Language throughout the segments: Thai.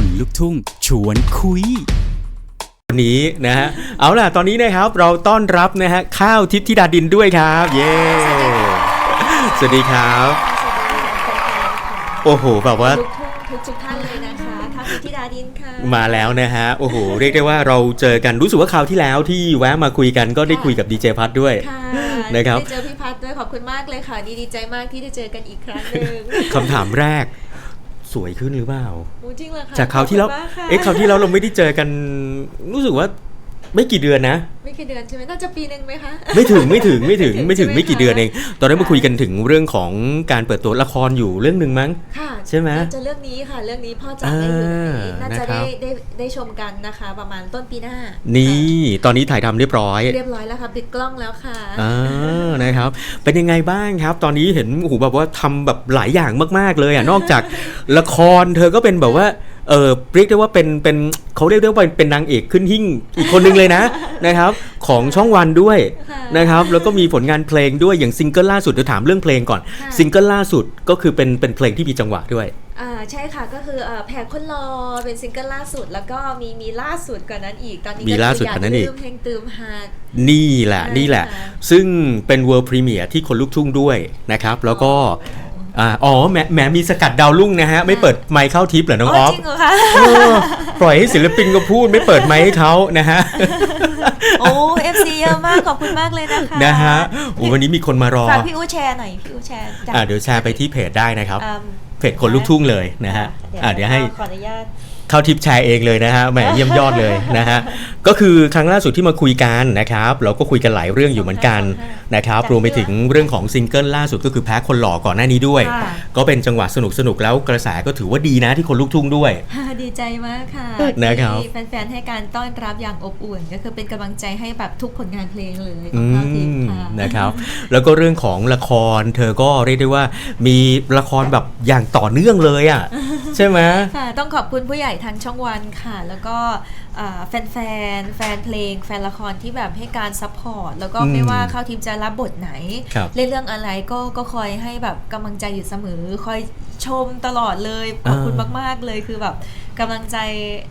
คนลุกทุ่ง ชวนคุย วันนี้นะฮะ เอาล่ะ ตอนนี้นะครับ เราต้อนรับนะฮะ ข้าวทิพย์ธิดาดินด้วยครับ เย้ สวัสดีครับ โอ้โห แบบว่า ทุกทุกทุกท่านเลยนะคะทักทิธิดาดินค่ะ มาแล้วนะฮะ โอ้โห เรียกได้ว่าเราเจอกันรู้สึกว่าคราวที่แล้วที่แวะมาคุยกันก็ได้คุยกับดีเจพัทด้วย ค่ะนะครับ ได้เจอพี่พัฒน์ด้วยขอบคุณมากเลยค่ะ ดีดีใจมากที่ได้เจอกันอีกครั้งหนึ่ง คำถามแรก สวยขึ้นหรือเปล่าโอ้จริงเหรอคะจากคราวที่แล้วขอบคุณมกค่ะ เอ๊ะคราวที่แล้วเราไม่ได้เจอกัน รู้สึกว่า ไม่กี่เดือนนะ ไม่กี่เดือนใช่ไหมน่าจะปีหนึ่งไหมคะ ไม่ถึงไม่ถึงไม่ถึงไม่ถึงใช่ไหมไม่กี่เดือนคะเอง ตอนนั้นมาคุยกันถึงเรื่องของการเปิดตัวละครอยู่เรื่องหนึ่งมั้ง ค่ะใช่ไหมน่าจะเรื่องนี้ค่ะ เรื่องนี้พ่อจ๋าได้อยู่ในนี้อ่าน่าจะนะครับได้ได้ได้ชมกันนะคะ ประมาณต้นปีหน้า นี่ค่ะตอนนี้ถ่ายทำเรียบร้อย เรียบร้อยแล้วค่ะปิดกล้องแล้วค่ะอ่านะครับ เป็นยังไงบ้างครับ ตอนนี้เห็นโอ้โหแบบว่าทำแบบหลายอย่างมาก ๆเลยอะนอกจากละครเธอก็เป็นแบบว่า เออเรียกได้ว่าเป็นเป็นเขาเรียกได้ว่าเป็นนางเอกขึ้นหิ่งอีกคนนึงเลยนะ นะครับ ของช่องวันด้วยค่ะนะครับ แล้วก็มีผลงานเพลงด้วยอย่างซิงเกิลล่าสุดเดี๋ยวถามเรื่องเพลงก่อนค่ะซิงเกิลล่าสุดก็คือเป็นเป็นเพลงที่มีจังหวะด้วยอ่าใช่ค่ะก็คือเอ่อแผกคนรอเป็นซิงเกิลล่าสุด แล้วก็มีมีล่าสุดกว่านั้นอีกตอนนี้มีล่าสุดกว่านั้นอีกลืมเพลงตืมหากนี่แหละใช่นี่แหละค่ะซึ่งเป็น World Premiere ที่คนลูกทุ่งด้วยนะครับ แล้วก็ อ่าอ๋อแหมแหมมีสกัดดาวรุ่งนะฮะ ไม่เปิดไมค์เข้าทิปเหรอน้องออฟจริงเหรอคะเออปล่อยให้ศิลปินก็พูดไม่เปิดไมค์ให้เขานะฮะ โอ้เอฟซีเยอะมากขอบคุณมากเลยนะคะนะฮะโอ้วันนี้มีคนมารอฝากพี่อูแชร์หน่อยพี่อูแชร์จากอ่าเดี๋ยวแชร์ไปที่เพจได้นะครับอืมเพจคนลูกทุ่งเลยนะฮะอ่าเดี๋ยวให้ขออนุญาต เข้าทิปแชร์เองเลยนะฮะแหมเยี่ยมยอดเลยนะฮะก็คือครั้งล่าสุดที่มาคุยกันนะครับ เราก็คุยกันหลายเรื่องอยู่เหมือนกันนะครับจ้ะรวมไปถึงเรื่องของซิงเกิลล่าสุดก็คือแพ้คนหล่อก่อนหน้านี้ด้วยค่ะก็เป็นจังหวะสนุกสนุกๆแล้วกระแสก็ถือว่าดีนะที่คนลูกทุ่งด้วย ดีใจมากค่ะนะครับที่แฟนๆให้การต้อนรับอย่างอบอุ่น ก็คือเป็นกำลังใจให้แบบทุกผลงานเพลงเลยขอืองเราทีมมค่ะ นะครับแล้วก็เรื่องของละคร เธอก็เรียกได้ว่ามีละครแบบอย่างต่อเนื่องเลยอะใช่ไหมค่ะต้องขอบคุณผู้ใหญ่ทางช่องวันค่ะ แล้วก็อ่าแฟนๆแฟนเพลง แฟนละครที่แบบให้การซัพพอร์ตแล้วก็อืมไม่ว่าเข้าทีมจะรับบทไหนครับเล่นเรื่องอะไรก็ก็คอยให้แบบกำลังใจอยู่เสมอ คอยชมตลอดเลย ขอบคุณอ่ามมาก ๆ เลยคือแบบกำลังใจ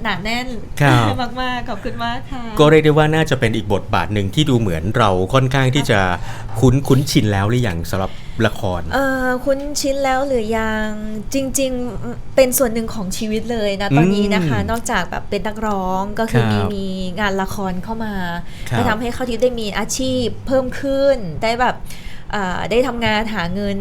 หนาแน่นครับมากๆขอบคุณมากค่ะก็เรียกได้ว่าน่าจะเป็นอีกบทบาทหนึ่งที่ดูเหมือนเราค่อนข้างที่จะคุ้นคุ้นชินแล้วหรือยังสำหรับ ละคร เออคุ้นชินแล้วหรือยังจริง ๆเป็นส่วนหนึ่งของชีวิตเลยนะตอนนี้นะคะอืมนอกจากแบบเป็นนักร้องก็คือครับมีมีงานละครเข้ามาครับได้ทำให้เขาทิพย์ได้มีอาชีพเพิ่มขึ้นได้แบบอ่าได้ทำงานหาเงิน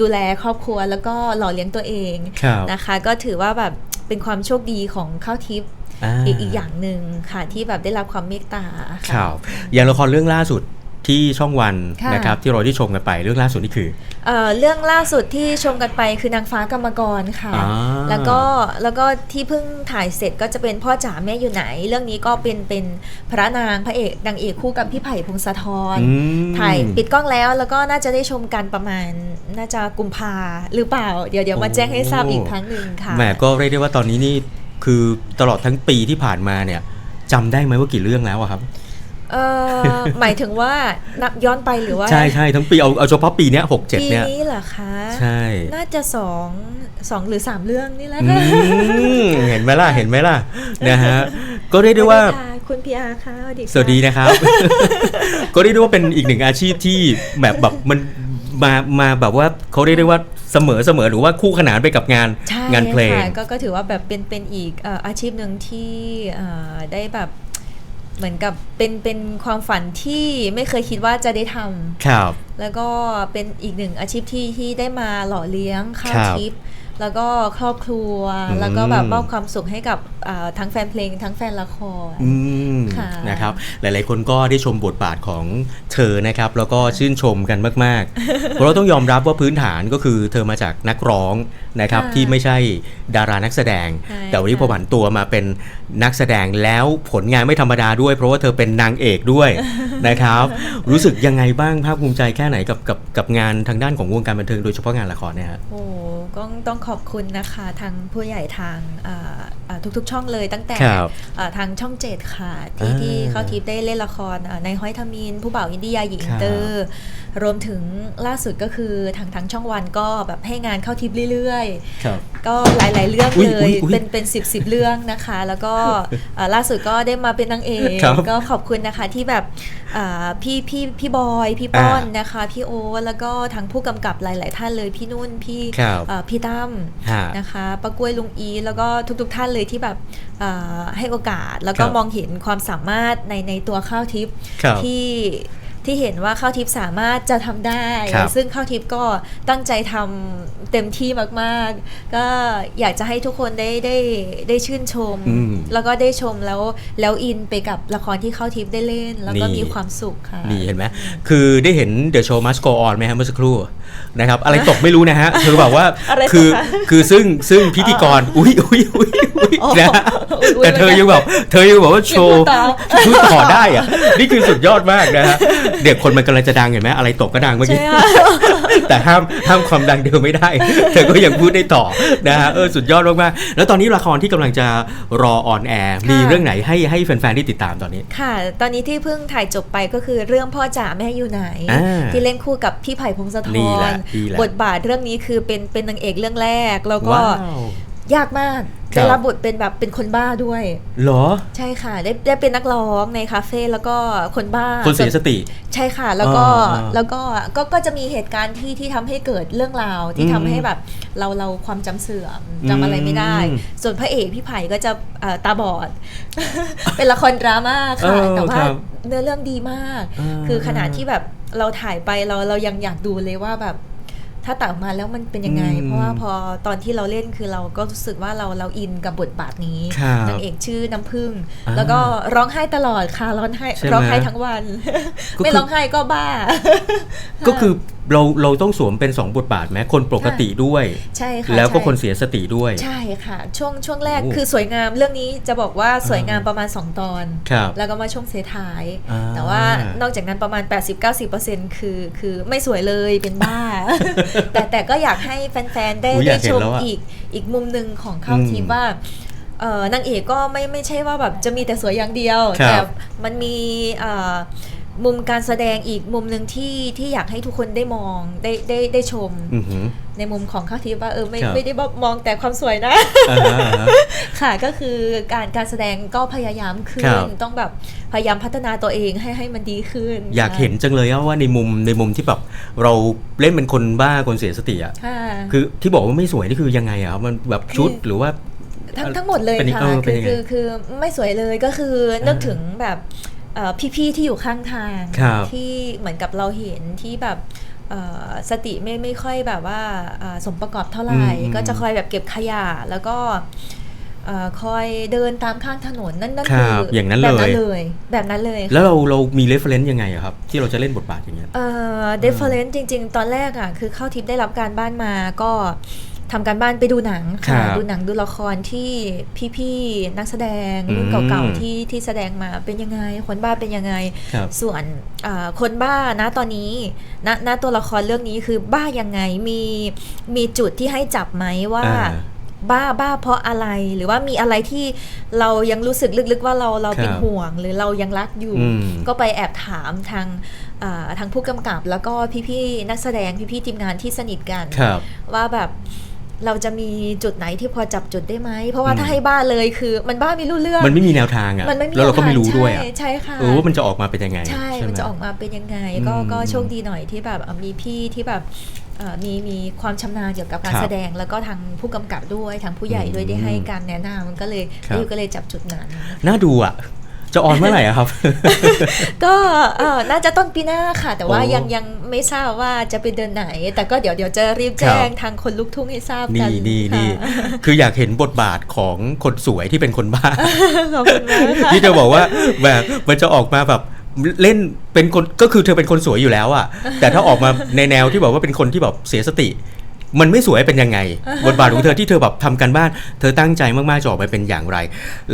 ดูแลครอบครัวแล้วก็หล่อเลี้ยงตัวเองครับนะคะ ก็ถือว่าแบบเป็นความโชคดีของข้าวทิพย์าอีกอีกอย่างหนึ่งค่ะที่แบบได้รับความเมตตาคค่ะรับอย่างละครเรื่องล่าสุด ที่ช่องวันค่ะ นะครับที่เราได้ชมกันไปเรื่องล่าสุดนี่คือ เอ่อเรื่องล่าสุดที่ชมกันไปคือนางฟ้ากรรมกรค่ะ อ่า แล้วก็แล้วก็ที่เพิ่งถ่ายเสร็จก็จะเป็นพ่อจ๋าแม่อยู่ไหน เรื่องนี้ก็เป็นเป็นพระนางพระเอกนางเอกคู่กับพี่ไผ่พงศธรอืม ถ่ายปิดกล้องแล้วแล้วก็น่าจะได้ชมกันประมาณน่าจะกุมภาหรือเปล่า เดี๋ยวเดี๋ยวมาแจ้งให้ทราบอีกครั้งหนึ่งค่ะ แหมก็เรียกได้ว่าตอนนี้นี่คือตลอดทั้งปีที่ผ่านมาเนี่ยจำได้ไหมว่ากี่เรื่องแล้วอะครับ เออหมายถึงว่านับย้อนไปหรือว่า ใช่ใช่ทั้งปีเอาเอาเฉพาะปีเนี้ยหกเจ็ดปีเนี่ยนี้เหรอคะใช่ น่าจะสองสองหรือสามเรื่องนี่แหละอืค่ะมเห็นไหมล่ะเห็นไหมล่ะนะฮะก็เรียกได้ว่าสสค่ะคุณพีอาร์ค่ะสวัสดีค่ะสวัสดีนะครับ ก็เรียกได้ว่าเป็นอีกหนึ่งอาชีพที่แบบแบบมันมามาแบบว่าเขาเรียกได้ว่าเสมอเสมอหรือว่าคู่ขนานไปกับงานใช่งานเพลงค่ะก็ก็ถือว่าแบบเป็นเป็นอีกเอ่ออาชีพหนึ่งที่เอ่อได้แบบ เหมือนกับเป็นเป็นความฝันที่ไม่เคยคิดว่าจะได้ทำครับ แล้วก็เป็นอีกหนึ่งอาชีพที่ที่ได้มาหล่อเลี้ยงข้าวครับทิพย์แล้วก็ครอบครัวอืมแล้วก็แบบมอบความสุขให้กับอ่าทั้งแฟนเพลง ทั้งแฟนละครอืมค่ะนะครับหลายๆคนก็ได้ชมบทบาทของเธอนะครับแล้วก็ชื่นชมกันมากๆ เพราะเราต้องยอมรับว่าพื้นฐานก็คือเธอมาจากนักร้องนะครับค่ะที่ไม่ใช่ดารานักแสดงใช่แต่วันนี้ค่ะพอผันตัวมาเป็น นักแสดงแล้วผลงานไม่ธรรมดาด้วย เพราะว่าเธอเป็นนางเอกด้วยนะครับ รู้สึกยังไงบ้างภาคภูมิใจแค่ไหนกับกับกับงานทางด้านของวงการบันเทิงโดยเฉพาะงานละครเนี่ยฮะโอ้ก็ต้องขอบคุณนะคะทางผู้ใหญ่ทางอ่าอ่าทุกๆ ช่องเลยตั้งแต่ครับอ่าทางช่องเจ็ดค่ะที่อ่าที่เขาทิพย์ได้เล่นละครอ่าในห้อยทมินผู้บ่าวอินเดียหญิงครับเตอร์รวมถึงล่าสุดก็คือทางทางช่องวันก็แบบให้งานเข้าทิพย์เรื่อยครับๆก็หลาย ๆ เรื่องอุ๊ยเลอุ๊ยยอุ๊ยเป็นเป็นสิบสิบเรื่องนะคะ แล้วก็เอ่อล่าสุดก็ได้มาเป็นนางเอกครับก็ขอบคุณนะคะที่แบบอ่าพี่พี่พี่บอยพี่ป้อนอ่านนะคะ พี่โอตแล้วก็ทั้งผู้กำกับหลาย ๆ ท่านเลยพี่นุ่นพี่ครับเอ่อพี่ตั้มฮะนะคะป้ากล้วยลุงอีแล้วก็ทุก ๆ ท่านเลยที่แบบเอ่อให้โอกาสแล้วก็ครับมองเห็นความสามารถในในตัวข้าวทิพย์ครับที่ ที่เห็นว่าข้าวทิพย์สามารถจะทำได้ครับซึ่งข้าวทิพย์ก็ตั้งใจทำเต็มที่มากๆ ก็อยากจะให้ทุกคนได้ได้ได้ชื่นชมอืมแล้วก็ได้ชมแล้วแล้วอินไปกับละครที่ข้าวทิพย์ได้เล่น แล้วก็นี่มีความสุขค่ะนี่เห็นไหมคือได้เห็น The Show Must Go On ไหมฮะเมื่อสักครู่ นะครับ อะไรตกไม่รู้นะฮะคือแบบว่าอะไรตกคือคะคือซึ่งซึ่งพิธีกร อุ้ยอุ้ยอุ้ยอุ้ยอ๋อนะฮะอุ๊ยแต่เธอยังแบบเธอยังแบบว่าโชว์ยังพูดต่อพูดต่อได้อะนี่คือสุดยอดมากนะฮะเด็กคนมันกำลังจะดังเห็นไหมอะไรตกก็ดังเมื่อใช่กี้ค่ะ แต่ห้ามห้ามความดังเดิมไม่ได้ เธอก็ยังพูดได้ต่อนะฮะเออสุดยอดมากๆแล้วตอนนี้ละครที่กำลังจะรอออนแอร์มีเรื่องไหนให้ให้แฟนๆที่ติดตามตอนนี้ ค่ะ ตอนนี้ที่เพิ่งถ่ายจบไปก็คือเรื่องพ่อจ๋าแม่อยู่ไหนอ่าที่เล่นคู่กับพี่ไผ่พงศธนี่แหรละนี่แหละบทบาทเรื่องนี้คือเป็นเป็นนางเอกเรื่องแรกแล้วก็ว้าว ยากมากครับ ได้รับบทเป็นแบบเป็นคนบ้าด้วย เหรอ ใช่ค่ะ ได้ได้เป็นนักร้องในคาเฟ่แล้วก็คนบ้าคนเสียสติ ใช่ค่ะ แล้วก็อ่าแล้วก็ก็ก็จะมีเหตุการณ์ที่ที่ทำให้เกิดเรื่องราวที่อืมทำให้แบบเราเราความจำเสื่อมจำอะไรไม่ได้ อืมส่วนพระเอกพี่ไผ่ก็จะเอ่อตาบอด เป็นละครดราม่าค่ะ เออแต่ว่าครับเนื้อเรื่องดีมาก อ่า คือขนาดที่แบบเราถ่ายไปเราเรายังอยากดูเลยว่าแบบ ถ้าตัดออกมาแล้วมันเป็นยังไงอืมเพราะว่าพอตอนที่เราเล่นคือเราก็รู้สึกว่าเราเราอินกับบทบาทนี้ครับนางเอกชื่อน้ำผึ้งอ่าแล้วก็ร้องไห้ตลอดค่ะร้องไห้ใช่ไหมร้องไห้ทั้งวันก็คือไม่ร้องไห้ก็บ้า ก็คือ เราเราต้องสวมเป็น 2 บทบาทไหมคนปกติด้วยใช่ค่ะแล้วก็ใช่คนเสียสติด้วย ใช่ค่ะ ช่วงช่วงแรกโอ้คือสวยงามเรื่องนี้จะบอกว่าสวยงามประมาณ 2 ตอนครับแล้วก็มาช่วงเสียท้ายอ่าแต่ว่านอกจากนั้นประมาณ 80-90%คือคือไม่สวยเลยเป็นบ้า แต่แต่ก็อยากให้แฟนๆ ได้อุ๊ยอได้ยากเห็ชนมแล้วอะอีกอีกมุมหนึ่งของข้าวอืมทิพย์ว่าเอ่อนางเอกก็ไม่ไม่ใช่ว่าแบบจะมีแต่สวยอย่างเดียวครับแต่มันมีเอ่อ มุมการแสดงอีกมุมหนึ่งที่ที่อยากให้ทุกคนได้มองได้ได้ได้ชม อือหือ ในมุมของข้าวทิพย์ว่าเออไม่ครับไม่ได้มองแต่ความสวยนะ อ่าฮะอ่าฮะ ค่ะก็คือการการแสดงก็พยายามขึ้ครันบต้องแบบพยายามพัฒนาตัวเองให้ให้มันดีขึ้นอยากเห็นจังเลยอะว่าในมุมในมุมที่แบบเราเล่นเป็นคนบ้าคนเสียสติอะค่ะคือ ที่บอกว่าไม่สวยนี่คือยังไงอะมันแบบชุดคือหรือว่า ทั้งทั้งหมดเลยเป็นค่ะเออเป็นคือยังไงคือคือไม่สวยเลยก็คือนึกถึงแบบเอ่อ พี่ๆที่อยู่ข้างทางครับที่เหมือนกับเราเห็นที่แบบเอ่อสติไม่ไม่ค่อยแบบว่าเอ่อสมประกอบเท่าไหร่อืมก็จะคอยแบบเก็บขยะแล้วก็เอ่อคอยเดินตามข้างถนนนั่นนั่นครัคืบอย่างนั้นแบบนั้นเลยเลยแบบนั้นเลย แล้วเราเรามีเรฟเฟรนซ์ยังไงอะครับ ที่เราจะเล่นบทบาทอย่างเงี้ยเอ่อ different จริง ๆ ตอนแรกอะคือเข้าทิพย์ได้รับการบ้านมาก็ ทำการบ้านไปดูหนังครัค่ะบดูหนังดูละครที่พี่ๆนักแสดงอืมรุ่นเก่าๆที่ที่แสดงมาเป็นยังไง คนบ้าเป็นยังไงครับส่วนเอ่อคนบ้านะตอนนี้ณณตัวละครเรื่องนี้คือบ้ายังไงมีมีจุดที่ให้จับไหมว่าอ่าบ้าบ้าเพราะอะไรหรือว่ามีอะไรที่เรายังรู้สึกลึกๆว่าเราเราเป็นครับห่วง หรือเรายังรักอยู่อืมก็ไปแอบถามทางอ่าทางผู้กำกับ แล้วก็พี่ๆนักแสดงพี่ๆทีมงานที่สนิทกันครับว่าแบบ เราจะมีจุดไหนที่พอจับจุดได้ไหม เพราะว่าอืมถ้าให้บ้าเลยคือมันบ้าไม่รู้เรื่อง มันไม่มีแนวทางอะมันไม่มีแล้วเราก็ไม่รู้ด้วยอะใช่ใช่ค่ะเออว่ามันจะออกมาเป็นยังไง ใช่ไหมันจะออกมาเป็นยังไง ก็อืมก็โชคดีหน่อยที่แบบเอ่อมีพี่ที่แบบเอ่อมีมีความชำนาญเกี่ยวกับการครับแสดงแล้วก็ทางผู้กำกับด้วยทางผู้ใหญ่ด้วยอืมได้ให้การแนะนำมันก็เลยครับดิวก็เลยจับจุดนั้นน่าดูอะ จะออนเมื่อไหร่อะครับ ก็เออน่าจะต้นปีหน้าค่ะ แต่ว่าโอ้ยังยังไม่ทราบว่าจะเป็นเดือนไหน แต่ก็เดี๋ยวเดี๋ยวจะรีบแจ้งทางคนลุกทุ่งให้ทราบกันี่นนี่ค่ะนี่คืออยากเห็นบทบาทของคนสวยที่เป็นคนบ้าขอบคุณมากค่ะที่เธอบอกว่าแบบมันจะออกมาแบบเล่นเป็นคนก็คือเธอเป็นคนสวยอยู่แล้วอะแต่ถ้าออกมาในแนวที่แบบว่าเป็นคนที่แบบเสียสติมันไม่สวยเป็นยังไง บทบาทของเธอที่เธอแบบทำกันบ้าน เธอตั้งใจมากๆจะออกมาเป็นอย่างไร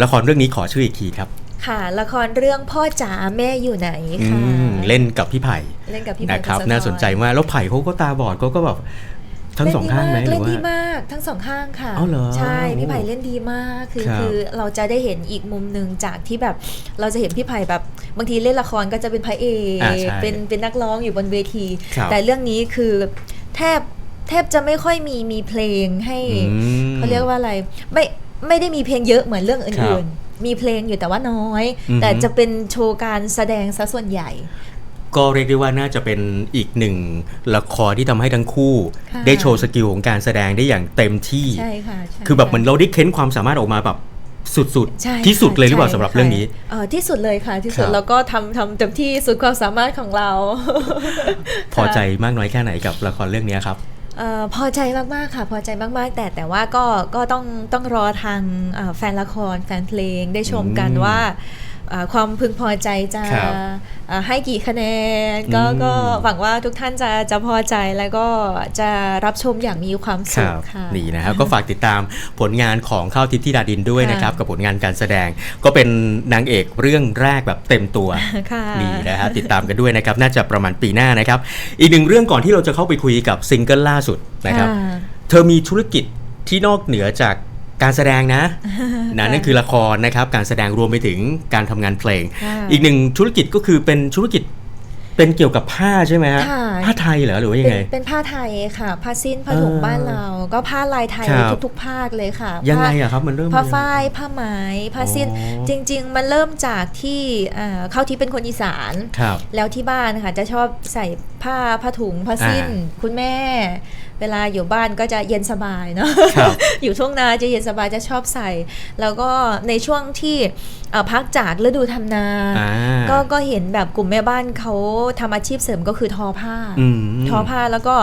ละครเรื่องนี้ขอชื่ออีกทีครับ ค่ะ ละครเรื่องพ่อจ๋าแม่อยู่ไหนอืค่ะมเล่นกับพี่ไผ่เล่นกับพี่ไผ่นะครับพงศธรน่าสนใจมากแล้วไผ่เขาก็ตาบอดเขาก็แบบทั้งสองข้างไหมหรืเล่อนว่าดีมากทั้งสองข้างค่ะอ๋อเหรอใช่พี่โอ้ไผ่เล่นดีมากคือครับคือเราจะได้เห็นอีกมุมหนึ่งจากที่แบบเราจะเห็นพี่ไผ่แบบบางทีเล่นละครก็จะเป็นพระเอกอ่าใช่เป็นเป็นนักร้องอยู่บนเวทีครับแต่เรื่องนี้คือแทบแทบจะไม่ค่อยมีมีเพลงให้อืมเขาเรียกว่าอะไรไม่ไม่ได้มีเพลงเยอะเหมือนเรื่องครัอื่บนๆ มีเพลงอยู่แต่ว่าน้อยอือฮึแต่จะเป็นโชว์การแสดงซะส่วนใหญ่ ก็เรียกได้ว่าน่าจะเป็นอีกหนึ่งละครที่ทำให้ทั้งคู่ค่ะได้โชว์สกิลของการแสดงได้อย่างเต็มที่ใช่ค่ะใช่คือแบบเหมือนค่ะเราได้เค้นความสามารถออกมาแบบสุดใช่ๆที่สุดเลยหรือเปล่าใช่สำหรับเรื่องนี้เออที่สุดเลยค่ะที่สุดครับแล้วก็ทำทำเต็มที่สุดความสามารถของเรา พอใจมากน้อยแค่ไหนกับละครเรื่องนี้ครับเออพอใจมากๆค่ะ พอใจมากๆ แต่แต่ว่าก็ก็ต้องต้องรอทางเอ่อแฟนละครแฟนเพลงได้ชมกันอืมว่าเอ่อ ความพึงพอใจจะครับเอ่อให้กี่คะแนนก็อืมก็หวังว่าทุกท่านจะจะพอใจแล้วก็จะรับชมอย่างมีความคสุรัขบค่ะนี่นะครับก็ฝากติดตามผลงานของข้าวทิพย์ที่ดาดินด้วยค่ะนะครับ กับผลงานการแสดงก็เป็นนางเอกเรื่องแรกแบบเต็มตัวค่ะนี่นะครับติดตามกันด้วยนะครับ น่าจะประมาณปีหน้านะครับ อีกหนึ่งเรื่องก่อนที่เราจะเข้าไปคุยกับซิงเกิลล่าสุดนะครับค่ะเธอมีธุรกิจที่นอกเหนือจาก การแสดงนะนะนั่นคือละครนะครับการแสดงรวมไปถึงการทำงานเพลงค่ะอีกหนึ่งธุรกิจก็คือเป็นธุรกิจเป็นเกี่ยวกับผ้าใช่ไหมฮะค่ะผ้าไทยเหรอหรือว่ายังเป็นไง เป็นผ้าไทยค่ะ ผ้าสิ้นผ้าถุงเออบ้านเรา ก็ผ้าลายไทยครับทุกๆภาคเลยค่ะยังไงผ้าอะครับมันเริ่มผ้ายังไงฝ้ายผ้าไหมผ้าสิ้นอ๋อจริง ๆ มันเริ่มจากที่เอ่อเข้าที่เป็นคนอีสานครับแล้วที่บ้านค่ะจะชอบใส่ผ้าผ้าถุงผ้าสิ้นอ่าคุณแม่ เวลาอยู่บ้านก็จะเย็นสบายเนาะครับอยู่ทุ่งนาจะเย็นสบายจะชอบใส่ แล้วก็ในช่วงที่เอ่อพักจากฤดูทำนาอ่าก็ก็เห็นแบบกลุ่มแม่บ้านเขาทำอาชีพเสริมก็คือทอผ้าอืมทอผ้าแล้วก็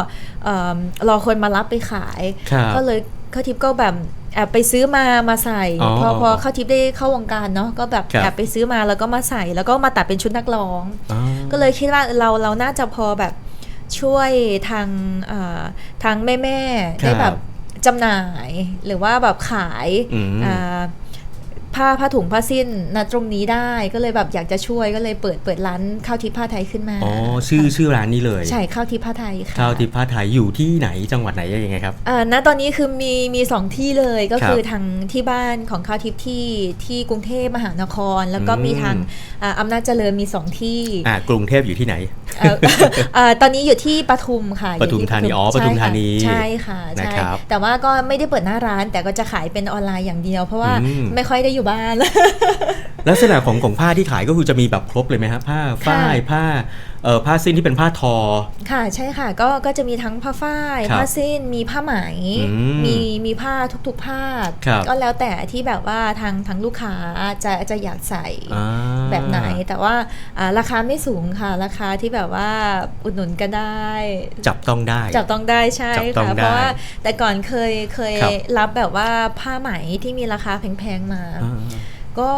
เอิ่มรอคนมารับไปขายครับก็เลยเข้าทิพย์ก็แบบแอบไปซื้อมามาใส่อ๋อพอพอเข้าทิพย์ได้เข้าวงการเนาะก็แบบครับแอบไปซื้อมาแล้วก็มาใส่ แล้วก็มาตัดเป็นชุดนักร้องอ่าก็เลยคิดว่าเราเราน่าจะพอแบบ ช่วยทางเอ่อทางแม่แม่ๆครับได้แบบจำหน่ายหรือว่าแบบขายอืมอ่าผ้าผ้าถุงผ้าสิ้นนะตรงนี้ได้ก็เลยแบบอยากจะช่วยก็เลยเปิดเปิดร้านข้าวทิพย์ผ้าไทยขึ้นมาอ๋อชื่อชื่อร้านนี้เลย ใช่ข้าวทิพย์ผ้าไทยค่ะข้าวทิพย์ผ้าไทยอยู่ที่ไหนจังหวัดไหนยังไงครับอ่าณตอนนี้คือมีมีสองที่เลยก็ครับคือทางที่บ้านของข้าวทิพย์ที่ที่กรุงเทพมหานคร แล้วก็อืมมีทางอ่าอำนาจเจริญมีสองที่อ่ากรุงเทพอยู่ที่ไหนเอ่อเอ่อ ตอนนี้อยู่ที่ปทุมค่ะปทุมยู่ที่ธานีอ๋อปทุมธานีใช่ค่ะใช่นะค่ะครับแต่ว่าก็ไม่ได้เปิดหน้าร้านแต่ก็จะขายเป็นออนไลน์อย่างเดียว เพราะว่าอืมไม่ค่อยได้อยู่บ้าน ลักษณะของของผ้าที่ขายก็คือจะมีแบบครบเลยไหมฮะผ้าฝ้ายผ้าเอ่อ ผ้าสิ้นที่เป็นผ้าทอ ค่ะใช่ค่ะก็ก็จะมีทั้งผ้าฝ้ายครับผ้าสิ้นมีผ้าไหมอืมมีมีผ้าทุกๆผ้าครับ ก็แล้วแต่ที่แบบว่าทางทางลูกค้าจะจะอยากใส่ อ่า แบบไหนแต่ว่าอ่าราคาไม่สูงค่ะ ราคาที่แบบว่าอุดหนุนก็ได้ จับต้องได้ จับต้องได้ใช่จับต้องค่ะได้เพราะว่าแต่ก่อนเคยเคยครับ รับแบบว่าผ้าไหมที่มีราคาแพงๆมา อ่า ก็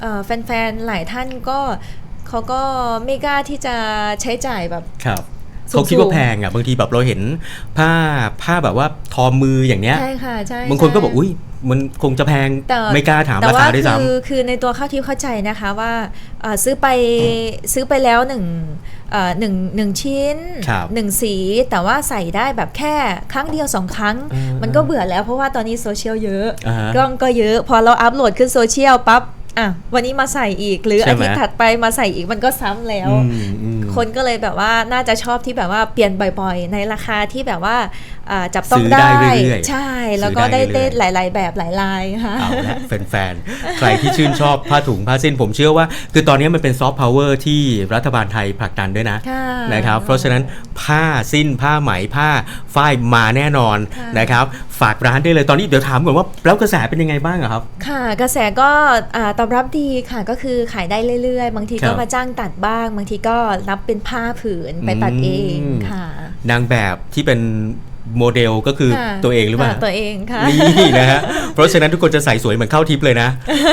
เอ่อแฟนๆ หลายท่านก็ เขาก็ไม่กล้าที่จะใช้จ่ายแบบครับสูงๆเขาคิดว่าแพงอะบางทีแบบเราเห็นผ้าผ้าแบบว่าทอมืออย่างเนี้ยใช่ค่ะใช่บางคนก็บอกใช่อุ้ยมันคงจะแพงแต่ไม่กล้าถามแต่ราว่าคาด้วยคืซ้อคือในตัวข้าวทิพย์เข้าใจนะคะว่าเอ่อซื้อไปซื้อไปแล้วหนึ่งเอ่อหนึ่งหนึ่งชิ้นครับหนึ่งสี แต่ว่าใส่ได้แบบแค่ครั้งเดียวสองครั้งอืมมันก็เบื่อแล้วเพราะว่าตอนนี้โซเชียลเยอะอ่าฮะกล้องก็เยอะ พอเราอัพโหลดขึ้นโซเชียลปั๊บ อะวันนี้มาใส่อีก หรือใช่อาไหมทิตย์ถัดไปมาใส่อีกมันก็ซ้ำแล้วำอืมอืมคนก็เลยแบบว่าน่าจะชอบที่แบบว่าเปลี่ยนบ่อยๆ ในราคาที่แบบว่าอ่า จับต้องซื้อได้ได้เรื่อยๆใช่ แล้วก็ซื้อได้ได้เรื่ได้อยๆหลาย ๆ แบบหลายลายค่ะเอาละแฟนๆ ใครที่ชื่นชอบผ้าถุงผ้าสิ้นผมเชื่อว่า คือตอนนี้มันเป็นซอฟต์พาวเวอร์ที่รัฐบาลไทยผลักดันด้วยนะค่ะนะครับ เพราะฉะนั้นผ้าสิ้นผ้าไหมผ้าฝ้ายมาแน่นอนค่ะนะครับฝากร้านได้เลยตอนนี้เดี๋ยวถามก่อนว่าแล้วกระแสเป็นยังไงบ้างอะครับ ค่ะ กระแสก็อ่าตอบรับดีค่ะก็คือขายได้เรื่อย ๆ บางทีครัก็บมาจ้างตัดบ้าง บางทีก็รับเป็นผ้าผืนไปตัดเองอืมค่ะ นางแบบที่เป็น โมเดลก็คือค่ะตัวเองหรือเปล่าค่ะตัวเองค่ะนี่นะฮะเพราะฉะนั้นทุกคนจะใส่สวยเหมือนเข้าทิปเลยนะ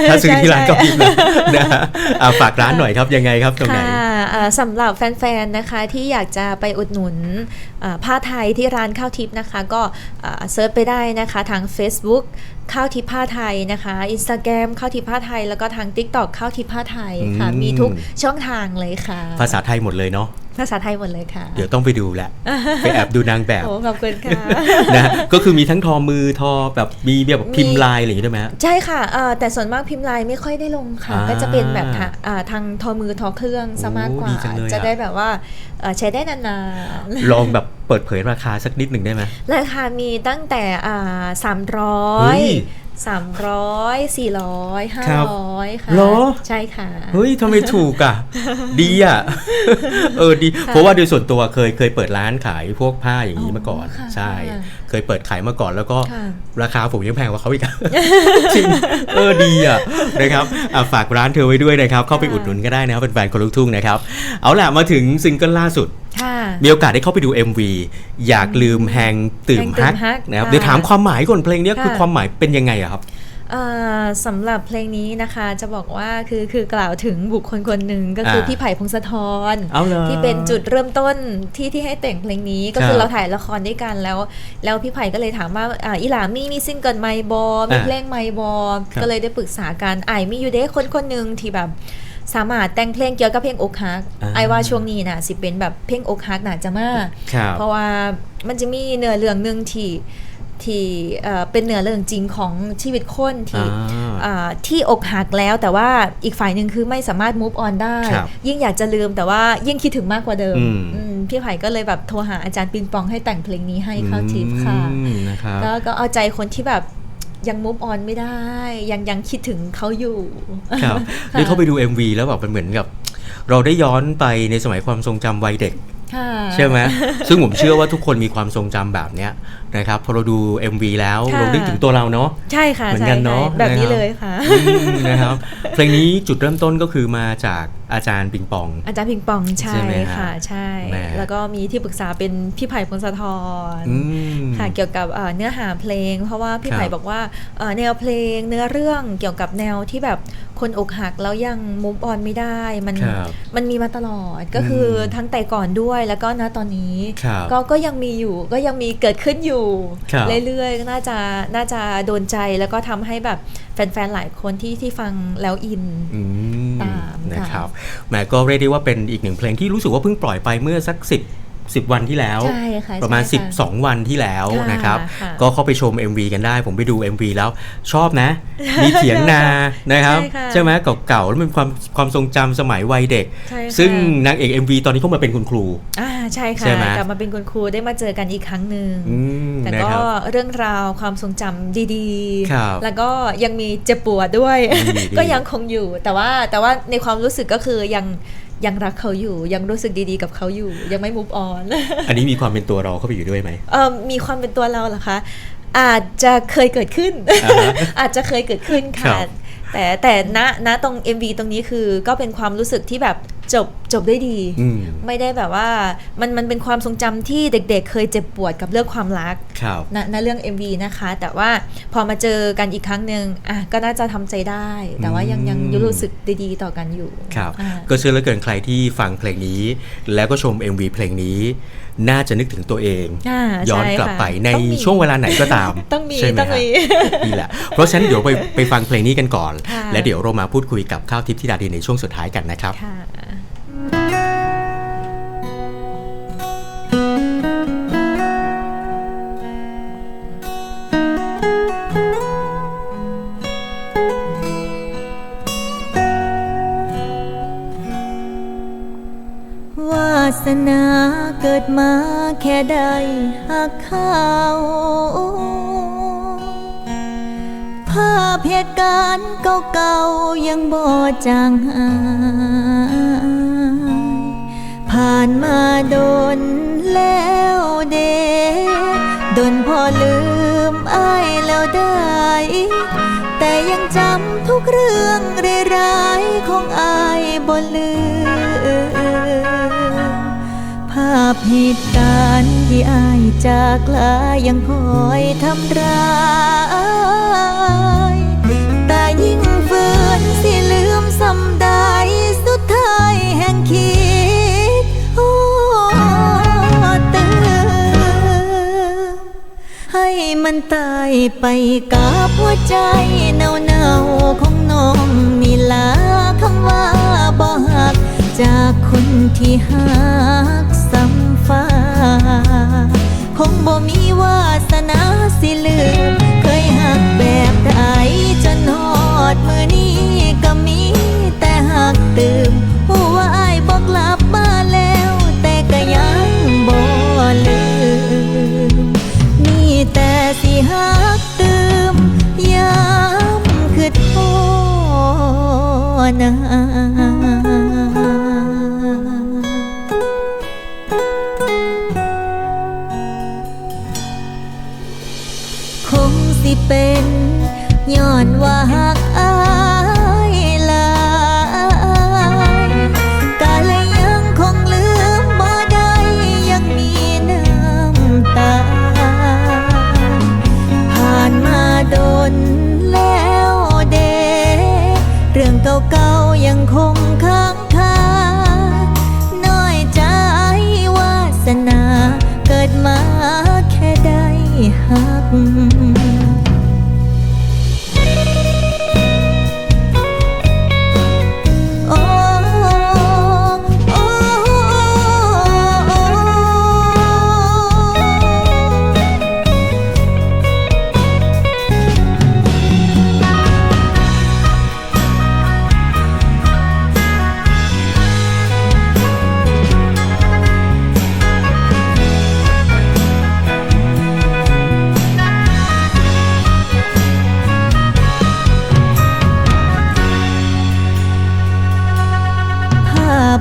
ถ้าซื้อที่ร้านใช่เข้าทิปนะนะฮะอะฝากร้านหน่อยครับยังไงครับตรงไหนค่ะเอ่อสำหรับแฟนๆนะคะที่อยากจะไปอุดหนุนเอ่อ ผ้าไทยที่ร้านข้าวทิพย์นะคะ ก็เอ่อเซิร์ชไปได้นะคะทาง Facebook ข้าวทิพย์ผ้าไทยนะคะ Instagram ข้าวทิพย์ผ้าไทย แล้วก็ทาง TikTok ข้าวทิพย์ผ้าไทยค่ะอืมมีทุกช่องทางเลยค่ะ ภาษาไทยหมดเลยเนาะภาษาไทยหมดเลยค่ะ เดี๋ยวต้องไปดูแหละ ไปแอบดูนางแบบ โอ้ขอบคุณค่ะ นะ ก็คือมีทั้งทอมือทอแบบมีแบบพิมพ์ลายอะไรอย่างงี้ด้วยไหมฮะใช่ค่ะเอ่อแต่ส่วนมากพิมพ์ลายไม่ค่อยได้ลงค่ะอ่าก็จะเป็นแบบทาอ่าทางทอมือทอเครื่องซะมากกว่าโอ้ดีจังเลยอะจะได้แบบว่าเอ่อใช้ได้นานลองแบบเปิดเผยราคาสักนิดหนึ่งได้ไหมๆราคามีตั้งแต่อ่าสามร้อเฮ้ยยสามร้อยสี่ร้อยห้าครับร้อยค่ะเหรอใช่ค่ะ เฮ้ยทำไมถูกอะ ดีอะ เออดี เพราะว่าโดยส่วนตัวเคยเคยเปิดร้านขายพวกผ้าอย่างนี้มาก่อนอ๋อค่ะใช่ค่ะเคยเปิดขายมาก่อนแล้วก็ค่ะราคาผมยังแพงกว่าเขาอีกอะจริงเออดีอะนะครับอะฝากร้านเธอไว้ด้วยนะครับ เข้าไปค่ะอุดหนุนก็ได้นะครับเป็นแฟนคนลูกทุ่งนะครับ เอาล่ะมาถึงซิงเกิลล่าสุดค่ะมีโอกาสได้เข้าไปดู MV อยากลืมแฮงตื่มแฮงตื่ฮักมฮักนะครับค่ะเดี๋ยวถามความหมายก่อนเพลงเนี้ยค่ะคือความหมายเป็นยังไงอะครับเอ่อสำหรับเพลงนี้นะคะจะบอกว่าคือคือกล่าวถึงบุคคลคนหนึ่งก็คืออาพี่ไผ่พงศธรเอาเหรอที่เป็นจุดเริ่มต้นที่ที่ให้แต่งเพลงนี้ก็คืครัอบเราถ่ายละครด้วยกันแล้ว แล้วพี่ไผ่ก็เลยถามว่าอ่าอีหลามีมีซิงเกิลไมบอมีอ่าเพลงไมบอครับก็เลยได้ปรึกษากันไอายมีอยู่เด้คนคนหนึ่งที่แบบ สามารถแต่งเพลงเกี่ยวกับเพลงอกหักอ่าไอายว่าช่วงนี้น่ะสิเป็นแบบเพลงอกหักน่ะจะมากครับเพราะว่ามันจะมีเนื้อเรื่องหนึ่งที่ที่เอ่อเป็นเนื้อเรื่องจริงของชีวิตคนที่อ่าอ่าที่อกหักแล้วแต่ว่าอีกฝ่ายหนึ่งคือไม่สามารถ move on ได้ครับยิ่งอยากจะลืมแต่ว่ายิ่งคิดถึงมากกว่าเดิมอืมอืมพี่ไผ่ก็เลยแบบโทรหาอาจารย์ปิงปองให้แต่งเพลงนี้ให้เข้าทิปค่ะอืมนะครับก็ก็เอาใจคนที่แบบ ยัง move on ไม่ได้ ยังยังคิดถึงเขาอยู่ครับค่ะได้เข้าไปดู MV แล้วแบบมันเหมือนกับ เราได้ย้อนไปในสมัยความทรงจำวัยเด็กค่ะใช่ไหมซึ่งผมเชื่อว่าทุกคนมีความทรงจำแบบเนี้ย นะครับพอเราดู MV แล้ว ค่ะ เรานึกถึงตัวเราเนาะ ใช่ค่ะเหมือนใช่กันเนอะใช่แบบนี้นะครับ เลยค่ะ อืมนะครับ เพลงนี้จุดเริ่มต้นก็คือมาจากอาจารย์ปิงปอง อาจารย์พิงปองใช่ใช่ไหมฮะค่ะ ใช่ แหม แล้วก็มีที่ปรึกษาเป็นพี่ไผ่พงศธร อืม ค่ะเกี่ยวกับเอ่อเนื้อหาเพลง เพราะว่าพี่ครับไผ่บอกว่าเอ่อแนวเพลงเนื้อเรื่องเกี่ยวกับแนวที่แบบคนอกหักแล้วยังมุมออนไม่ได้ มันครับมันมีมาตลอดก็คืออมทั้งแต่ก่อนด้วยแล้วก็ณตอนนี้ ครับก็ก็ยังมีอยู่ก็ยังมีเกิดขึ้นอยู่ครับเรื่อยๆ น่าจะน่าจะโดนใจแล้วก็ทำให้แบบแฟนๆ หลายคนที่ที่ฟังแล้วอินอืมตามค่ะนะครับแหมก็เรียกได้ว่าเป็นอีกหนึ่งเพลงที่รู้สึกว่าเพิ่งปล่อยไปเมื่อสัก10 10 วันที่แล้ว ใช่ค่ะประมาณ ใช่ค่ะ12 วันที่แล้วค่ะนะครับ ค่ะก็เข้าไปชม MV กันได้ ผมไปดู MV แล้วชอบนะ มีเถียงนานะครับ ใช่ค่ะ ใช่ไหมเก่าๆแล้วมันความความทรงจำสมัยวัยเด็ก ใช่ค่ะซึ่งนางเอก MV ตอนนี้เขามาเป็นคุณครู อ่าใช่ค่ะใช่ไหม กลับมาเป็นคุณครูได้มาเจอกันอีกครั้งหนึ่ง อืมแต่นะก็ครับ เรื่องราวความทรงจำดีครับแล้วก็ยังมีเจ็บปวดด้วย ดีดีก็ยังคงอยู่ แต่ว่าแต่ว่าในความรู้สึกก็คือยัง ยังรักเขาอยู่ ยังรู้สึกดีๆกับเขาอยู่ ยังไม่ move on อันนี้มีความเป็นตัวเราเข้าไปอยู่ด้วยไหมเออมีความเป็นตัวเราเหรอคะอาจจะเคยเกิดขึ้นอ่าฮะอาจจะเคยเกิดขึ้นครัค่ะบ แต่แต่ณณตรง MV ตรงนี้คือก็เป็นความรู้สึกที่แบบจบจบได้ดีอืมไม่ได้แบบว่ามันมันเป็นความทรงจำที่เด็กๆ เคยเจ็บปวดกับเรื่องความรักครับณณเรื่อง MV นะคะ แต่ว่าพอมาเจอกันอีกครั้งหนึ่งอะก็น่าจะทำใจได้ แต่ว่ายังอืมยังรู้สึกดีๆต่อกันอยู่ครับอ่าก็เชื่อเหลือเกินใครที่ฟังเพลงนี้ แล้วก็ชม MV เพลงนี้น่าจะนึกถึงตัวเองอ่าย้อนใช่กลับค่ะไปในต้องมีช่วงเวลาไหนก็ตามต้องมีใช่ไหมต้องฮะมีนี่แหละเพราะฉะนั้นเดี๋ยวไปไปฟังเพลงนี้กันก่อนค่ะและเดี๋ยวเรามาพูดคุยกับข้าวทิพย์ธิดาดีในช่วงสุดท้ายกันนะครับ นาเกิดมาแค่ได้หักเขาภาพเหตุการณ์เก่าๆยังบ่จางหายผ่านมาโดน ภาพเหตุการณ์ที่อายจากลายังคอยทำร้ายแต่ยิ่งฝืนสิลืมสำได้สุดท้ายแห่งคิดโอ้ตื่นให้มันตายไปกับหัวใจเน่าๆของน้องนี่ลาคำว่าบ่หักจากคนที่หักซ้ำ คงบ่มีวาสนาสิลืม เคยหักแบบใดจนหอดมือนี้ก็มีแต่หักตืมหัวไอ้บอกกลับมาแล้ว แต่ก็ยังบ่ลืม มีแต่สิหักตืมย้ำคือโทษนะ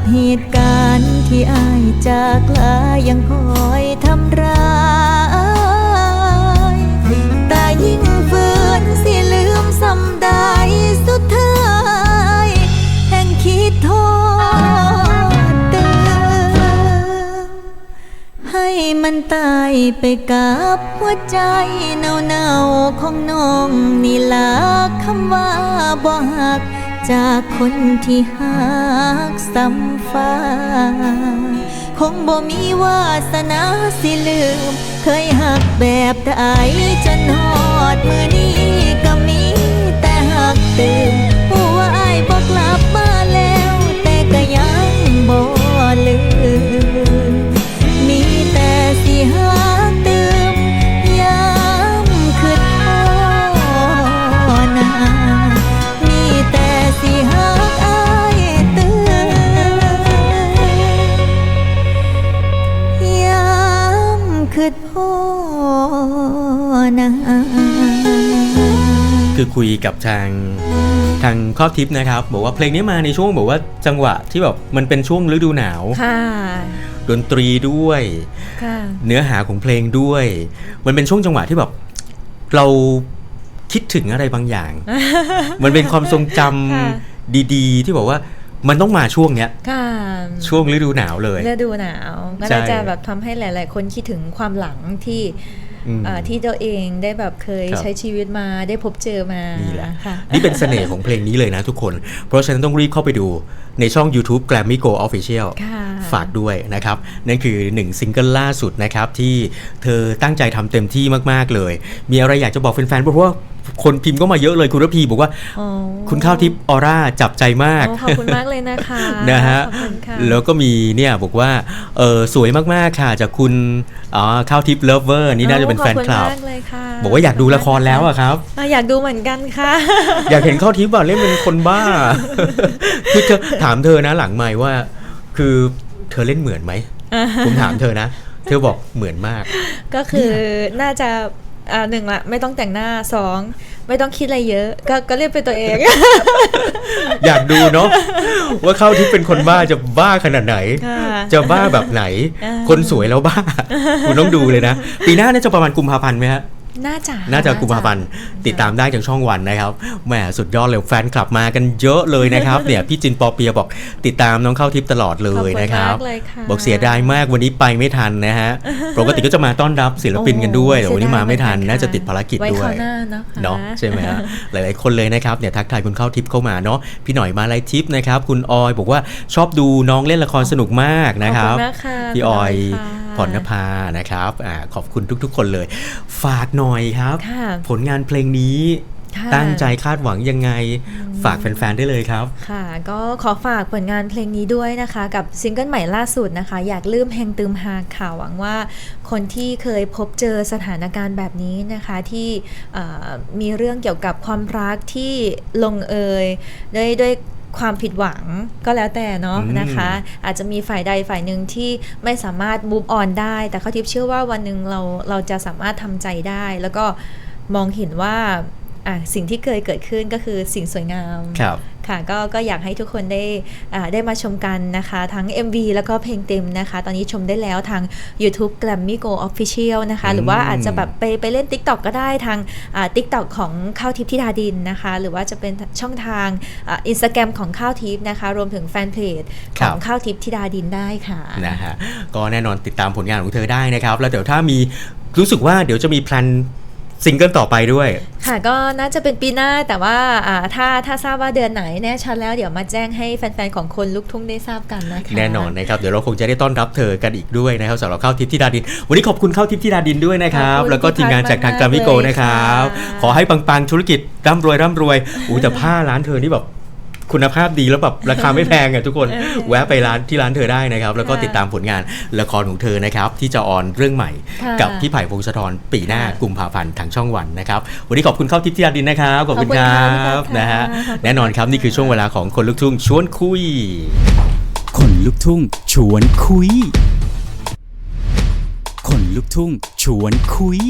ภาพเหตุการณ์ที่อายจากลายังคอยทำร้ายแต่ยิ่งฝืนสิลืมสำได้สุดท้ายแห่งคิดโทษเติมให้มันตายไปกับหัวใจเน่าๆของน้องนี่ละคำว่าบ่หัก จากคนที่หักซ้ำฟ้า คงบ่มีวาสนาสิลืม เคยหักแบบใดจนหอดมือนี้ก็มีแต่หักเติม คือคุยกับทางทางข้อทิปนะครับ บอกว่าเพลงนี้มาในช่วงบอกว่าจังหวะที่แบบมันเป็นช่วงฤดูหนาวค่ะดนตรีด้วยค่ะเนื้อหาของเพลงด้วย มันเป็นช่วงจังหวะที่แบบเราคิดถึงอะไรบางอย่าง มันเป็นความทรงจำค่ะดีๆ ที่บอกว่ามันต้องมาช่วงเนี้ยค่ะช่วงฤดูหนาวเลยฤดูหนาวก็ใช่น่าจะแบบทำให้หลาย ๆ คนคิดถึงความหลังที่อืมอ่า ที่ตัวเองได้แบบเคยครับใช้ชีวิตมาได้พบเจอมานี่แหละค่ะนี่เป็นเสน่ห์ของเพลงนี้เลยนะทุกคน เพราะฉะนั้นต้องรีบเข้าไปดูในช่อง YouTube Grammy Go Official ค่ะฝากด้วยนะครับ นั่นคือ1ซิงเกิลล่าสุดนะครับ ที่เธอตั้งใจทำเต็มที่มาก ๆ เลย มีอะไรอยากจะบอกแฟนๆเพราะว่า คนพิมพ์ก็มาเยอะเลยคุณระพีบอกว่าอ๋อคุณข้าวทิพย์ออร่าจับใจมากโอ้ขอบคุณมากเลยนะคะนะฮะขอบคุณค่ะแล้วก็มีเนี่ยบอกว่าเออสวยมากๆค่ะจากคุณอ๋อข้าวทิพย์เลิฟเวอร์นี่น่าจะเป็นแฟนคลับขอณมากเลยค่ะบอกว่าอยากดูละครแล้วอะครับอะอยากดูเหมือนกันค่ะ อยากเห็นข้าวทิพย์อะเล่นเป็นคนบ้าคือเธอถามเธอนะหลังไม่ว่า คือเธอเล่นเหมือนไหมผมถามเธอนะ เธอบอกเหมือนมาก ก็คือน่าจะ อ่าหนึ่งละไม่ต้องแต่งหน้าสองไม่ต้องคิดอะไรเยอะ ก็ก็เรียกเป็นตัวเอง อยากดูเนาะว่าข้าวทิพย์เป็นคนบ้าจะบ้าขนาดไหนค่ะจะบ้าแบบไหนอ่าคนสวยแล้วบ้า คุณต้องดูเลยนะ ปีหน้าน่าจะประมาณกุมภาพันธ์ไหมฮะ น่าจะน่าจะกุมภาพันธ์ติดตามได้จากช่องวันนะครับแหมสุดยอดเลยแฟนคลับมากันเยอะเลยนะครับเนี่ยพี่จินปอเปียบอกติดตามน้องเข้าทิพย์ตลอดเลขอบยคุณนะครับมากเลยค่ะบอกเสียดายมากวันนี้ไปไม่ทันนะฮะปกติก็จะมาต้อนรับศิลปินกันด้วยโอ้แต่วันนี้มาไม่ทันเสียดายเหมือนกันน่าจะติดภารกิจไว้ด้วคราวยหน้านะคะเนาะใช่ไหมฮะหลาย ๆ คนเลยนะครับเนี่ยทักทายคุณเข้าทิพย์เข้ามาเนาะพี่หน่อยมาไลฟ์ทิปนะครับ คุณออยบอกว่าชอบดูน้องเล่นละครสนุกมากนะครับขอบคุณมากค่ะพี่ออยคุณค่ะพรณภานะครับอ่าขอบคุณทุก ๆ คนเลย ฝากหน่อยครับค่ะผลงานเพลงนี้ค่ะตั้งใจคาดหวังยังไง ฝากแฟนๆ ได้เลยครับ ค่ะ ก็ขอฝากผลงานเพลงนี้ด้วยนะคะ กับซิงเกิลใหม่ล่าสุดนะคะ อยากลืมแหงตืมหากค่ะหวังว่า คนที่เคยพบเจอสถานการณ์แบบนี้นะคะที่เอ่อมีเรื่องเกี่ยวกับความรักที่ลงเอยด้วยด้วย ความผิดหวังก็แล้วแต่เนาะอืมนะคะ อาจจะมีฝ่ายใดฝ่ายหนึ่งที่ไม่สามารถ move on ได้ แต่เขาทิพย์เชื่อว่าวันหนึ่งเราเราจะสามารถทำใจได้ แล้วก็มองเห็นว่าอะสิ่งที่เคยเกิดขึ้นก็คือสิ่งสวยงาม ครับค่ะก็ก็อยากให้ทุกคนได้อ่าได้มาชมกันนะคะ ทั้ง MV แล้วก็เพลงเต็มนะคะ ตอนนี้ชมได้แล้วทาง YouTube Grammy Go Official นะคะ หรือว่าอาจจะแบบไปไปเล่น TikTok ก็ได้ทางอ่า TikTok ของข้าวทิพย์ธิดาดินนะคะ หรือว่าจะเป็นช่องทางอินสตาแกรมของข้าวทิพย์นะคะ รวมถึงแฟนเพจคขรับองข้าวทิพย์ธิดาดินได้ค่ะนะฮะก็แน่นอนติดตามผลงานของเธอได้นะครับ แล้วเดี๋ยวถ้ามีรู้สึกว่าเดี๋ยวจะมีแพลน ซิงเกิลต่อไปด้วย ค่ะก็น่าจะเป็นปีหน้าแต่ว่าอ่าถ้าถ้าทราบว่าเดือนไหนแน่ชัดแล้วเดี๋ยวมาแจ้งให้แฟนๆ ของคนลุกทุ่งได้ทราบกันนะคะแน่นอนนะครับ เดี๋ยวเราคงจะได้ต้อนรับเธอกันอีกด้วยนะครับสำหรับข้าวทิพย์ธิดาดิน วันนี้ขอบคุณข้าวทิพย์ธิดาดินด้วยนะครับขอบคุณแล้วก็ทีมงานจากทางพี่กราพัดมิโกมากๆนะครับเลยค่ะขอให้ปังๆธุรกิจร่ำรวยร่ำรวยอุ้ยแต่ผ้าร้านเธอนี่แบบ คุณภาพดีแล้วแบบราคาไม่แพงอะทุกคนเออแวะไปร้านที่ร้านเธอได้นะครับ แล้วก็ค่ะติดตามผลงานละครของเธอนะครับ ที่จะออนเรื่องใหม่ค่ะกับพี่ไผ่พงศธรปีหน้าค่ะกุมภาพันธ์ทางช่องวันนะครับวันนี้ขอบคุณข้าวทิพย์ธิดาดินนะครับขอบคุณขอบคคุณรัค่ะพี่พับดค่ะนะฮะขอบคุณแน่นอนครับนี่คือช่วงเวลาของคนลุกทุ่งชวนคุย คนลุกทุ่งชวนคุย คนลุกทุ่งชวนคุย